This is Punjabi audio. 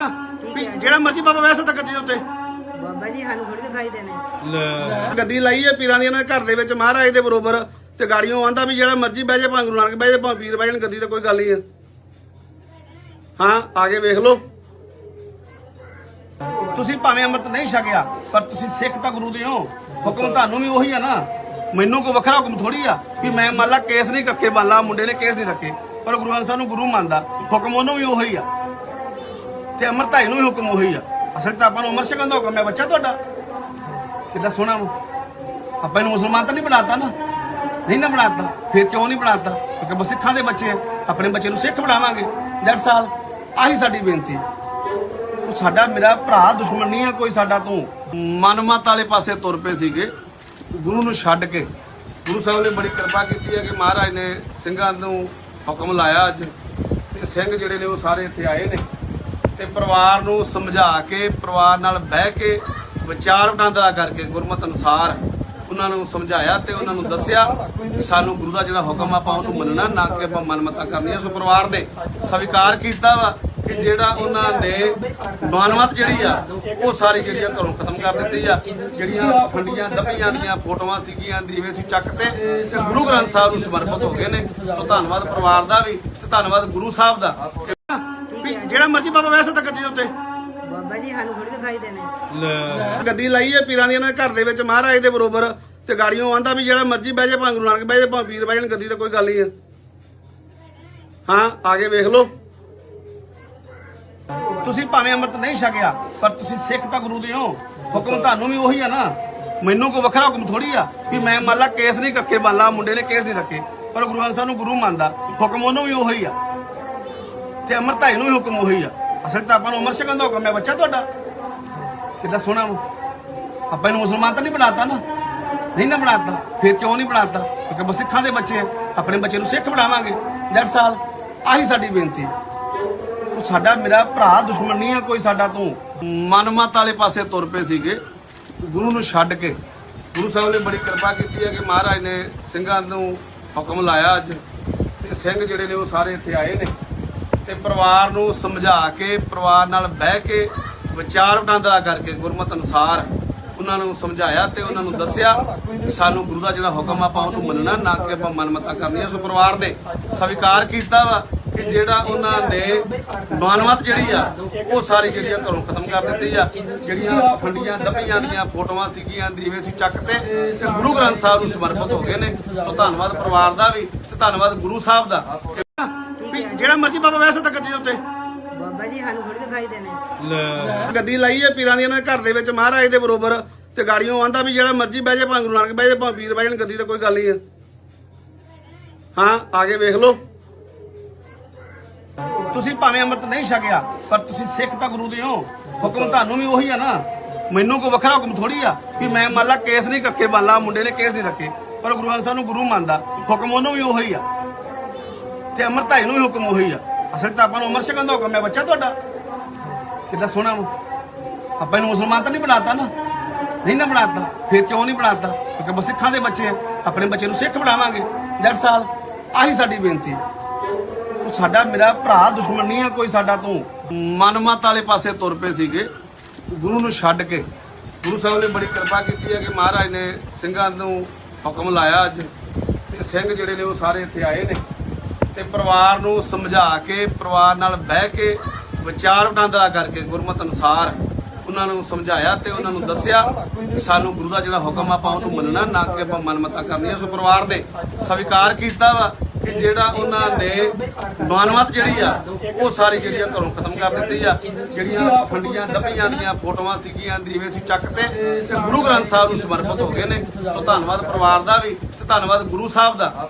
ਵੀ ਜਿਹੜਾ ਮਰਜ਼ੀ ਬਾਬਾ ਵੈਸੇ ਤਾਂ ਗੱਦੀ ਦੇ ਉੱਤੇ। ਬਾਬਾ ਜੀ ਸਾਨੂੰ ਥੋੜੀ ਦਿਖਾਈ ਦੇਣੇ। ਗੱਦੀ ਲਾਈ ਹੈ ਪੀਰਾਂ ਦੀ ਇਹਨਾਂ ਦੇ ਘਰ ਦੇ ਵਿੱਚ ਮਹਾਰਾਜ ਦੇ ਬਰੋਬਰ। ਤੇ ਗਾੜੀਆਂ ਆਂਦਾ ਵੀ ਜਿਹੜਾ ਮਰਜ਼ੀ ਬਹਿ ਜਾ ਭਾਵੇਂ ਗੁਰੂ ਨਾਨਕ ਬਹਿ ਜਾ ਭਾਵੇਂ ਪੀਰ ਬਹਿ ਜਾਣ ਗੱਦੀ ਤੇ ਕੋਈ ਗੱਲ ਨਹੀਂ ਹੈ। ਹਾਂ ਆਗੇ ਵੇਖ ਲਓ। ਤੁਸੀਂ ਭਾਵੇਂ ਅੰਮ੍ਰਿਤ ਨਹੀਂ ਛਕਿਆ ਪਰ ਤੁਸੀਂ ਸਿੱਖ ਤਾਂ ਗੁਰੂ ਦੇ ਹੋ। ਹੁਕਮ ਤੁਹਾਨੂੰ ਵੀ ਉਹੀ ਆ ਨਾ। ਮੈਨੂੰ ਕੋਈ ਵੱਖਰਾ ਹੁਕਮ ਥੋੜੀ ਆ ਵੀ ਮੈਂ ਮੰਨ ਲਾ ਕੇਸ ਨਹੀਂ ਕੱਕੇ ਮੰਨ ਲਾ ਮੁੰਡੇ ਨੇ ਕੇਸ ਨਹੀਂ ਰੱਖੇ ਪਰ ਗੁਰੂ ਗ੍ਰੰਥ ਸਾਹਿਬ ਨੂੰ ਗੁਰੂ ਮੰਨਦਾ। ਹੁਕਮ ਉਹਨੂੰ ਵੀ ਉਹੀ ਆ। ਤੇ ਅਮਰਤਾਈ ਨੂੰ ਵੀ ਹੁਕਮ ਉਹੀ ਆ। ਅਸਲ ਤਾਂ ਆਪਾਂ ਨੂੰ ਅਮਰ ਛਕਣ ਦਾ ਹੁਕਮ ਹੈ ਬੱਚਾ ਤੁਹਾਡਾ। ਕਿੱਦਾਂ ਸੋਹਣਾ ਨੂੰ ਆਪਾਂ ਇਹਨੂੰ ਮੁਸਲਮਾਨ ਤਾਂ ਨਹੀਂ ਬਣਾਤਾ ਨਾ। ਨਹੀਂ ਨਾ ਬਣਾਤਾ, ਫਿਰ ਕਿਉਂ ਨਹੀਂ ਬਣਾਤਾ? ਕਿਉਂਕਿ ਬਸ ਸਿੱਖਾਂ ਦੇ ਬੱਚੇ ਆ। ਆਪਣੇ ਬੱਚੇ ਨੂੰ ਸਿੱਖ ਬਣਾਵਾਂਗੇ। ਡੇਢ ਸਾਲ, ਆਹੀ ਸਾਡੀ ਬੇਨਤੀ ਹੈ ਉਹ ਸਾਡਾ ਮੇਰਾ ਭਰਾ ਦੁਸ਼ਮਣ ਨਹੀਂ ਹੈ ਕੋਈ ਸਾਡਾ ਤੋਂ। ਮਨਮਤ ਵਾਲੇ ਪਾਸੇ ਤੁਰ ਪਏ ਸੀਗੇ। ਗੁਰੂ ਨੂੰ ਛੱਡ ਕੇ, ਗੁਰੂ ਸਾਹਿਬ ਨੇ ਬੜੀ ਕਿਰਪਾ ਕੀਤੀ ਹੈ ਕਿ ਮਹਾਰਾਜ ਨੇ ਸਿੰਘਾਂ ਨੂੰ ਹੁਕਮ ਲਾਇਆ ਅੱਜ। ਤੇ ਸਿੰਘ ਜਿਹੜੇ ਨੇ ਉਹ ਸਾਰੇ ਇੱਥੇ ਆਏ ਨੇ। ਤੇ ਪਰਿਵਾਰ ਨੂੰ ਸਮਝਾ ਕੇ, ਪਰਿਵਾਰ ਨਾਲ ਬਹਿ ਕੇ ਵਿਚਾਰ ਵਟਾਂਦਰਾ ਕਰਕੇ ਗੁਰਮਤ ਅਨੁਸਾਰ ਉਹਨਾਂ ਨੂੰ ਸਮਝਾਇਆ ਤੇ ਉਹਨਾਂ ਨੂੰ ਦੱਸਿਆ ਕਿ ਸਾਨੂੰ ਗੁਰੂ ਦਾ ਜਿਹੜਾ ਹੁਕਮ ਆਪਾਂ ਉਹਨੂੰ ਮੰਨਣਾ, ਨਾ ਕਿ ਆਪਾਂ ਮਨਮਤਾ ਕਰਨੀਆਂ। ਸੋ ਪਰਿਵਾਰ ਨੇ ਸਵੀਕਾਰ ਕੀਤਾ ਵਾ ਕਿ ਜਿਹੜਾ ਉਹਨਾਂ ਨੇ ਮਾਨਵਤ ਜਿਹੜੀ ਆ, ਉਹ ਸਾਰੀ ਜਿਹੜੀ ਆ ਘਰੋਂ ਖਤਮ ਕਰ ਦਿੱਤੀ ਆ। ਜਿਹੜੀਆਂ ਖੰਡੀਆਂ ਦੱਬੀਆਂ ਦੀਆਂ ਫੋਟੋਆਂ ਸੀਗੀਆਂ, ਦੀਵੇ ਸੀ ਚੱਕ ਤੇ ਗੁਰੂ ਗ੍ਰੰਥ ਸਾਹਿਬ ਨੂੰ ਸਮਰਪਿਤ ਹੋ ਗਏ ਨੇ। ਸੋ ਧੰਨਵਾਦ ਪਰਿਵਾਰ ਦਾ ਵੀ ਤੇ ਧੰਨਵਾਦ ਗੁਰੂ ਸਾਹਿਬ ਦਾ। ਜਿਹੜਾ ਮਰਜ਼ੀ ਬਾਬਾ ਵੈਸੇ ਤਾਂ ਗੱਦੀ ਦੇ ਉੱਤੇ। ਬਾਬਾ ਜੀ ਸਾਨੂੰ ਥੋੜੀ ਦਿਖਾਈ ਦੇਣੇ। ਗੱਦੀ ਲਾਈ ਹੈ ਪੀਰਾਂ ਦੀ ਇਹਨਾਂ ਦੇ ਘਰ ਦੇ ਵਿੱਚ ਮਹਾਰਾਜ ਦੇ ਬਰੋਬਰ ਤੇ ਗਾੜੀਆਂ ਆਂਦਾ ਵੀ ਜਿਹੜਾ ਮਰਜ਼ੀ ਬਹਿ ਜਾ ਭਾਵੇਂ ਗੁਰੂ ਨਾਨਕ ਬਹਿ ਜਾ ਭਾਵੇਂ ਪੀਰ ਬਹਿ ਜਾਣ ਗੱਦੀ ਤੇ ਕੋਈ ਗੱਲ ਨਹੀਂ ਹੈ। ਹਾਂ ਆਗੇ ਵੇਖ ਲਓ। ਤੁਸੀਂ ਭਾਵੇਂ ਅੰਮ੍ਰਿਤ ਨਹੀਂ ਛਕਿਆ ਪਰ ਤੁਸੀਂ ਸਿੱਖ ਤਾਂ ਗੁਰੂ ਦੇ ਹੋ। ਹੁਕਮ ਤੁਹਾਨੂੰ ਵੀ ਉਹੀ ਆ ਨਾ। ਮੈਨੂੰ ਕੋਈ ਵੱਖਰਾ ਹੁਕਮ ਥੋੜੀ ਆ ਵੀ ਮੈਂ ਮੰਨ ਲਾ ਕੇਸ ਨਹੀਂ ਕੱਕੇ ਮੰਨ ਲਾ ਮੁੰਡੇ ਨੇ ਕੇਸ ਨਹੀਂ ਰੱਖੇ ਪਰ ਗੁਰੂ ਗ੍ਰੰਥ ਸਾਹਿਬ ਨੂੰ ਗੁਰੂ ਮੰਨਦਾ। ਹੁਕਮ ਉਹਨੂੰ ਵੀ ਉਹੀ ਆ। ਤੇ ਅਮਰਤਾਈ ਨੂੰ ਵੀ ਹੁਕਮ ਉਹੀ ਆ। ਅਸਲ ਤਾਂ ਆਪਾਂ ਨੂੰ ਅਮਰ ਛਕਣ ਦਾ ਹੁਕਮ ਹੈ ਬੱਚਾ ਤੁਹਾਡਾ। ਕਿੱਦਾਂ ਸੋਹਣਾ ਨੂੰ ਆਪਾਂ ਇਹਨੂੰ ਮੁਸਲਮਾਨ ਤਾਂ ਨਹੀਂ ਬਣਾਤਾ ਨਾ। ਨਹੀਂ ਨਾ ਬਣਾਤਾ, ਫਿਰ ਕਿਉਂ ਨਹੀਂ ਬਣਾਤਾ? ਕਿਉਂਕਿ ਬਸ ਸਿੱਖਾਂ ਦੇ ਬੱਚੇ ਆ। ਆਪਣੇ ਬੱਚੇ ਨੂੰ ਸਿੱਖ ਬਣਾਵਾਂਗੇ। ਡੇਢ ਸਾਲ, ਆਹੀ ਸਾਡੀ ਬੇਨਤੀ ਹੈ ਉਹ ਸਾਡਾ ਮੇਰਾ ਭਰਾ ਦੁਸ਼ਮਣ ਨਹੀਂ ਹੈ ਕੋਈ ਸਾਡਾ ਤੋਂ। ਮਨਮਤ ਵਾਲੇ ਪਾਸੇ ਤੁਰ ਪਏ ਸੀਗੇ। ਗੁਰੂ ਨੂੰ ਛੱਡ ਕੇ। ਗੁਰੂ ਸਾਹਿਬ ਨੇ ਬੜੀ ਕਿਰਪਾ ਕੀਤੀ ਹੈ ਕਿ ਮਹਾਰਾਜ ਨੇ ਸਿੰਘਾਂ ਨੂੰ ਹੁਕਮ ਲਾਇਆ ਅੱਜ। ਤੇ ਸਿੰਘ ਜਿਹੜੇ ਨੇ ਉਹ ਸਾਰੇ ਇੱਥੇ ਆਏ ਨੇ। ਤੇ ਪਰਿਵਾਰ ਨੂੰ ਸਮਝਾ ਕੇ, ਪਰਿਵਾਰ ਨਾਲ ਬਹਿ ਕੇ ਵਿਚਾਰ ਵਟਾਂਦਰਾ ਕਰਕੇ ਗੁਰਮਤ ਅਨੁਸਾਰ ਉਹਨਾਂ ਨੂੰ ਸਮਝਾਇਆ ਤੇ ਉਹਨਾਂ ਨੂੰ ਦੱਸਿਆ ਕਿ ਸਾਨੂੰ ਗੁਰੂ ਦਾ ਜਿਹੜਾ ਹੁਕਮ ਆਪਾਂ ਉਹਨੂੰ ਮੰਨਣਾ, ਨਾ ਕਿ ਆਪਾਂ ਮਨਮਤਾ ਕਰਨੀਆਂ। ਸੋ ਪਰਿਵਾਰ ਨੇ ਸਵੀਕਾਰ ਕੀਤਾ ਵਾ ਕਿ ਜਿਹੜਾ ਉਹਨਾਂ ਨੇ ਮਾਨਵਤ ਜਿਹੜੀ ਆ, ਉਹ ਸਾਰੀ ਜਿਹੜੀ ਆ ਘਰੋਂ ਖਤਮ ਕਰ ਦਿੱਤੀ ਆ। ਜਿਹੜੀਆਂ ਖੰਡੀਆਂ ਦੱਬੀਆਂ ਦੀਆਂ ਫੋਟੋਆਂ ਸੀਗੀਆਂ, ਦੀਵੇ ਸੀ ਚੱਕ ਤੇ ਤੇ ਗੁਰੂ ਗ੍ਰੰਥ ਸਾਹਿਬ ਨੂੰ ਸਮਰਪਿਤ ਹੋ ਗਏ ਨੇ। ਸੋ ਧੰਨਵਾਦ ਪਰਿਵਾਰ ਦਾ ਵੀ ਤੇ ਧੰਨਵਾਦ ਗੁਰੂ ਸਾਹਿਬ ਦਾ। ਵੀ ਜਿਹੜਾ ਮਰਜ਼ੀ ਬਾਬਾ ਵੈਸੇ ਤਾਂ ਗੱਦੀ ਦੇ ਉੱਤੇ। ਬਾਬਾ ਜੀ ਸਾਨੂੰ ਥੋੜੀ ਦਿਖਾਈ ਦੇਣੇ। ਗੱਦੀ ਲਾਈ ਹੈ ਪੀਰਾਂ ਦੀ ਇਹਨਾਂ ਦੇ ਘਰ ਦੇ ਵਿੱਚ ਮਹਾਰਾਜ ਦੇ ਬਰੋਬਰ ਤੇ ਗਾੜੀਆਂ ਆਂਦਾ ਵੀ ਜਿਹੜਾ ਮਰਜ਼ੀ ਬਹਿ ਜਾ ਭਾਵੇਂ ਗੁਰੂ ਨਾਨਕ ਬਹਿ ਜਾ ਭਾਵੇਂ ਪੀਰ ਬਹਿ ਜਾਣ ਗੱਦੀ ਤੇ ਕੋਈ ਗੱਲ ਨਹੀਂ ਹੈ। ਹਾਂ ਆਗੇ ਵੇਖ ਲਓ। ਤੁਸੀਂ ਭਾਵੇਂ ਅੰਮ੍ਰਿਤ ਨਹੀਂ ਛਕਿਆ ਪਰ ਤੁਸੀਂ ਸਿੱਖ ਤਾਂ ਗੁਰੂ ਦੇ ਹੋ। ਹੁਕਮ ਤੁਹਾਨੂੰ ਵੀ ਉਹੀ ਆ ਨਾ। ਮੈਨੂੰ ਕੋਈ ਵੱਖਰਾ ਹੁਕਮ ਥੋੜੀ ਆ ਵੀ ਮੈਂ ਮੰਨ ਲਾ ਕੇਸ ਨਹੀਂ ਕੱਕੇ ਮੰਨ ਲਾ ਮੁੰਡੇ ਨੇ ਕੇਸ ਨਹੀਂ ਰੱਖੇ ਪਰ ਗੁਰੂ ਗ੍ਰੰਥ ਸਾਹਿਬ ਨੂੰ ਗੁਰੂ ਮੰਨਦਾ। ਹੁਕਮ ਉਹਨੂੰ ਵੀ ਉਹੀ ਆ। ਤੇ ਅਮਰਤਾਈ ਨੂੰ ਵੀ ਹੁਕਮ ਉਹੀ ਆ। ਅਸਲ ਤਾਂ ਆਪਾਂ ਨੂੰ ਅਮਰ ਛਕਣ ਦਾ ਹੁਕਮ ਹੈ ਬੱਚਾ ਤੁਹਾਡਾ। ਕਿੱਦਾਂ ਸੋਹਣਾ ਨੂੰ ਆਪਾਂ ਇਹਨੂੰ ਮੁਸਲਮਾਨ ਤਾਂ ਨਹੀਂ ਬਣਾਤਾ ਨਾ। ਨਹੀਂ ਨਾ ਬਣਾਤਾ। ਫਿਰ ਕਿਉਂ ਨਹੀਂ ਬਣਾਤਾ? ਕਿਉਂਕਿ ਬਸ ਸਿੱਖਾਂ ਦੇ ਬੱਚੇ ਆ। ਆਪਣੇ ਬੱਚੇ ਨੂੰ ਸਿੱਖ ਬਣਾਵਾਂਗੇ। ਡੇਢ ਸਾਲ। ਆਹੀ ਸਾਡੀ ਬੇਨਤੀ ਹੈ ਉਹ ਸਾਡਾ ਮੇਰਾ ਭਰਾ ਦੁਸ਼ਮਣ ਨਹੀਂ ਹੈ ਕੋਈ ਸਾਡਾ ਤੋਂ। ਮਨਮਤ ਵਾਲੇ ਪਾਸੇ ਤੁਰ ਪਏ ਸੀਗੇ। ਗੁਰੂ ਨੂੰ ਛੱਡ ਕੇ। ਗੁਰੂ ਸਾਹਿਬ ਨੇ ਬੜੀ ਕਿਰਪਾ ਕੀਤੀ ਹੈ ਕਿ ਮਹਾਰਾਜ ਨੇ ਸਿੰਘਾਂ ਨੂੰ ਹੁਕਮ ਲਾਇਆ ਅੱਜ। ਤੇ ਸਿੰਘ ਜਿਹੜੇ ਨੇ ਉਹ ਸਾਰੇ ਇੱਥੇ ਆਏ ਨੇ। ਤੇ ਪਰਿਵਾਰ ਨੂੰ ਸਮਝਾ ਕੇ, ਪਰਿਵਾਰ ਨਾਲ ਬਹਿ ਕੇ ਵਿਚਾਰ ਵਟਾਂਦਰਾ ਕਰਕੇ ਗੁਰਮਤ ਅਨੁਸਾਰ ਉਹਨਾਂ ਨੂੰ ਸਮਝਾਇਆ ਤੇ ਉਹਨਾਂ ਨੂੰ ਦੱਸਿਆ ਕਿ ਸਾਨੂੰ ਗੁਰੂ ਦਾ ਜਿਹੜਾ ਹੁਕਮ ਆਪਾਂ ਉਹਨੂੰ ਮੰਨਣਾ, ਨਾ ਕਿ ਆਪਾਂ ਮਨਮਤਾ ਕਰਨੀਆਂ ਸੋ ਪਰਿਵਾਰ ਨੇ ਸਵੀਕਾਰ ਕੀਤਾ ਵਾ ਕਿ ਜਿਹੜਾ ਉਹਨਾਂ ਨੇ ਮਾਨਵਤ ਜਿਹੜੀ ਆ, ਉਹ ਸਾਰੀ ਜਿਹੜੀ ਆ ਘਰੋਂ ਖਤਮ ਕਰ ਦਿੱਤੀ ਆ। ਜਿਹੜੀਆਂ ਖੰਡੀਆਂ ਦੱਬੀਆਂ ਦੀਆਂ ਫੋਟੋਆਂ ਸੀਗੀਆਂ, ਦੀਵੇ ਸੀ ਚੱਕ ਤੇ ਤੇ ਗੁਰੂ ਗ੍ਰੰਥ ਸਾਹਿਬ ਨੂੰ ਸਮਰਪਿਤ ਹੋ ਗਏ ਨੇ। ਸੋ ਧੰਨਵਾਦ ਪਰਿਵਾਰ ਦਾ ਵੀ ਤੇ ਧੰਨਵਾਦ ਗੁਰੂ ਸਾਹਿਬ ਦਾ।